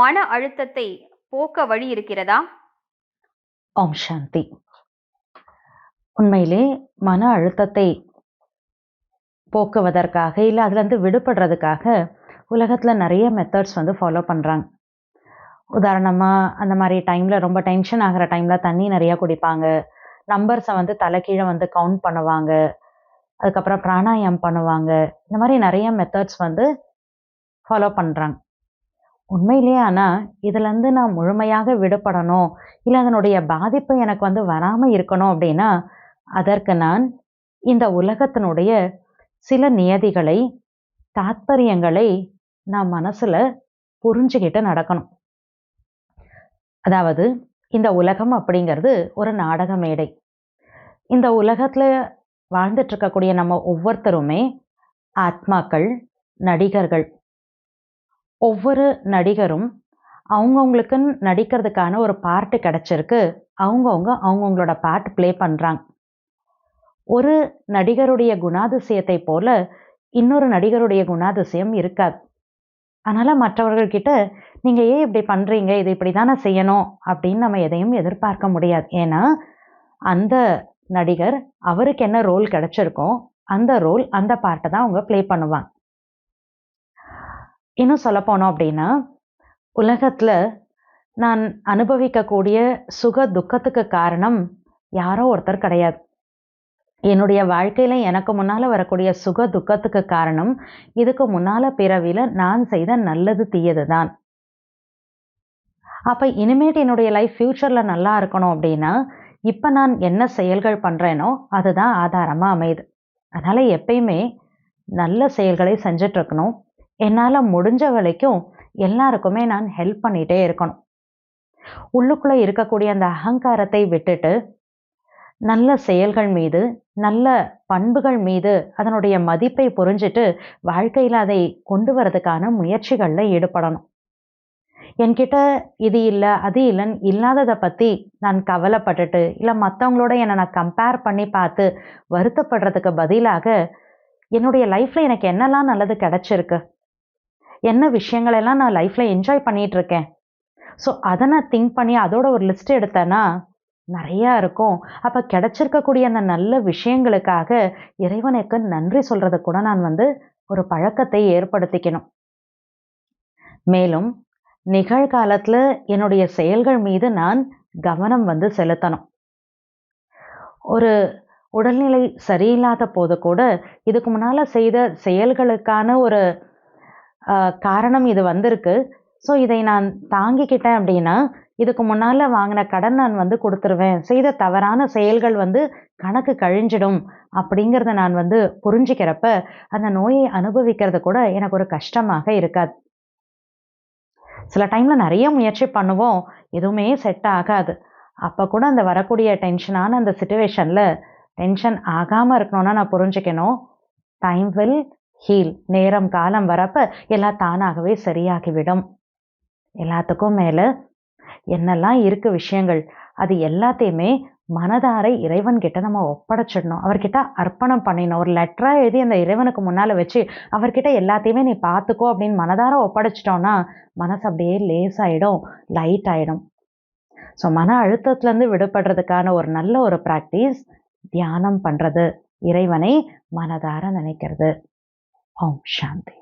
மன அழுத்தத்தை போக்க வழி இருக்கிறதா? ஓம் சாந்தி. உண்மையிலே மன அழுத்தத்தை போக்குவதற்காக இல்லை அதுலேருந்து விடுபடுறதுக்காக உலகத்தில் நிறைய மெத்தட்ஸ் வந்து ஃபாலோ பண்ணுறாங்க உதாரணமாக அந்த மாதிரி டைமில் ரொம்ப டென்ஷன் ஆகிற டைமில் தண்ணி நிறையா குடிப்பாங்க. நம்பர்ஸை வந்து தலைக்கீழே வந்து கவுண்ட் பண்ணுவாங்க. அதுக்கப்புறம் பிராணாயம் பண்ணுவாங்க. இந்த மாதிரி நிறைய மெத்தட்ஸ் வந்து ஃபாலோ பண்ணுறாங்க உண்மையிலேயே ஆனால் இதுலேருந்து நான் முழுமையாக விடுபடணும். இல்லை அதனுடைய பாதிப்பு எனக்கு வந்து வராமல் இருக்கணும் அப்படின்னா அதற்கு நான் இந்த உலகத்தினுடைய சில நியதிகளை தாத்பரியங்களை நான் மனசில் புரிஞ்சுக்கிட்டு நடக்கணும். அதாவது இந்த உலகம் அப்படிங்கிறது ஒரு நாடக மேடை. இந்த உலகத்தில் வாழ்ந்துட்டு இருக்கக்கூடிய நம்ம ஒவ்வொருத்தருமே ஆத்மாக்கள் நடிகர்கள் ஒவ்வொரு நடிகரும் அவங்கவுங்களுக்குன்னு நடிக்கிறதுக்கான ஒரு பார்ட்டு கிடச்சிருக்கு. அவங்கவுங்க அவங்கவுங்களோட பார்ட் ப்ளே பண்ணுறாங்க ஒரு நடிகருடைய குணாதிசயத்தை போல இன்னொரு நடிகருடைய குணாதிசயம் இருக்காது. அதனால் மற்றவர்கள்கிட்ட நீங்கள் ஏன் இப்படி பண்ணுறீங்க இது இப்படி தானே செய்யணும் அப்படின்னு நம்ம எதையும் எதிர்பார்க்க முடியாது. ஏன்னா அந்த நடிகர் அவருக்கு என்ன ரோல் கிடச்சிருக்கோ அந்த ரோல் அந்த பார்ட்டை தான் அவங்க ப்ளே பண்ணுவாங்க. இன்னும் சொல்ல போனோம் அப்படின்னா உலகத்தில் நான் அனுபவிக்கக்கூடிய சுக துக்கத்துக்கு காரணம் யாரோ ஒருத்தர் கிடையாது. என்னுடைய வாழ்க்கையில் எனக்கு முன்னால் வரக்கூடிய சுக துக்கத்துக்கு காரணம் இதுக்கு முன்னால் பிறவியில் நான் செய்த நல்லது தீயது தான் அப்போ இனிமேட் என்னுடைய லைஃப் ஃப்யூச்சரில் நல்லா இருக்கணும் அப்படின்னா இப்போ நான் என்ன செயல்கள் பண்ணுறேனோ அதுதான் ஆதாரமாக அமையுது. அதனால் எப்பயுமே நல்ல செயல்களை செஞ்சிட்ருக்கணும் என்னால் முடிஞ்ச வரைக்கும் எல்லாருக்குமே நான் ஹெல்ப் பண்ணிகிட்டே இருக்கணும். உள்ளுக்குள்ளே இருக்கக்கூடிய அந்த அகங்காரத்தை விட்டுட்டு நல்ல செயல்கள் மீது நல்ல பண்புகள் மீது அதனுடைய மதிப்பை புரிஞ்சிட்டு வாழ்க்கையில் அதை கொண்டு வரதுக்கான முயற்சிகளில் ஈடுபடணும். என்கிட்ட இது இல்லை அது இல்லைன்னு இல்லாததை பற்றி நான் கவலைப்பட்டுட்டு இல்லை மற்றவங்களோட என்னை நான் கம்பேர் பண்ணி பார்த்து வருத்தப்படுறதுக்கு பதிலாக என்னுடைய லைஃப்பில் எனக்கு என்னெல்லாம் நல்லது கிடச்சிருக்கு? என்ன விஷயங்களெல்லாம் நான் லைஃப்பில் என்ஜாய் பண்ணிகிட்ருக்கேன் ஸோ அதை நான் திங்க் பண்ணி அதோட ஒரு லிஸ்ட் எடுத்தேன்னா நிறையா இருக்கும். அப்போ கிடச்சிருக்கக்கூடிய அந்த நல்ல விஷயங்களுக்காக இறைவனுக்கு நன்றி சொல்கிறத கூட நான் வந்து ஒரு பழக்கத்தை ஏற்படுத்திக்கணும். மேலும் நிகழ்காலத்தில் என்னுடைய செயல்கள் மீது நான் கவனம் வந்து செலுத்தணும். ஒரு உடல்நிலை சரியில்லாத போது கூட இதுக்கு முன்னால் செய்த செயல்களுக்கான ஒரு காரணம் இது வந்திருக்கு. ஸோ இதை நான் தாங்கிக்கிட்டேன் அப்படின்னா இதுக்கு முன்னால் வாங்கின கடன் நான் வந்து கொடுத்துருவேன். செய்த தவறான செயல்கள் வந்து கணக்கு கழிஞ்சிடும் அப்படிங்கிறத நான் வந்து புரிஞ்சுக்கிறப்ப அந்த நோயை அனுபவிக்கிறது கூட எனக்கு ஒரு கஷ்டமாக இருக்காது. சில டைமில் நிறைய முயற்சி பண்ணுவோம் எதுவுமே செட் ஆகாது. அப்போ கூட அந்த வரக்கூடிய டென்ஷனான அந்த சுச்சுவேஷனில் டென்ஷன் ஆகாமல் இருக்கணும்னா நான் புரிஞ்சுக்கணும். டைம் வில் ஹீல் நேரம் காலம் வரப்ப எல்லாம் தானாகவே சரியாகிவிடும். எல்லாத்துக்கும் மேலே என்னெல்லாம் இருக்கு விஷயங்கள் அது எல்லாத்தையுமே மனதாரை இறைவன்கிட்ட நம்ம ஒப்படைச்சிடணும். அவர்கிட்ட அர்ப்பணம் பண்ணிடணும். ஒரு லெட்டரா எழுதி அந்த இறைவனுக்கு முன்னால் வச்சு அவர்கிட்ட எல்லாத்தையுமே நீ பார்த்துக்கோ அப்படின்னு மனதார ஒப்படைச்சிட்டோம்னா மனசு அப்படியே லேஸ் ஆகிடும் லைட் ஆகிடும் ஸோ மன அழுத்தத்துலேருந்து விடுபடுறதுக்கான ஒரு நல்ல ஒரு ப்ராக்டிஸ் தியானம் பண்ணுறது இறைவனை மனதார நினைக்கிறது. ஓம் சாந்தி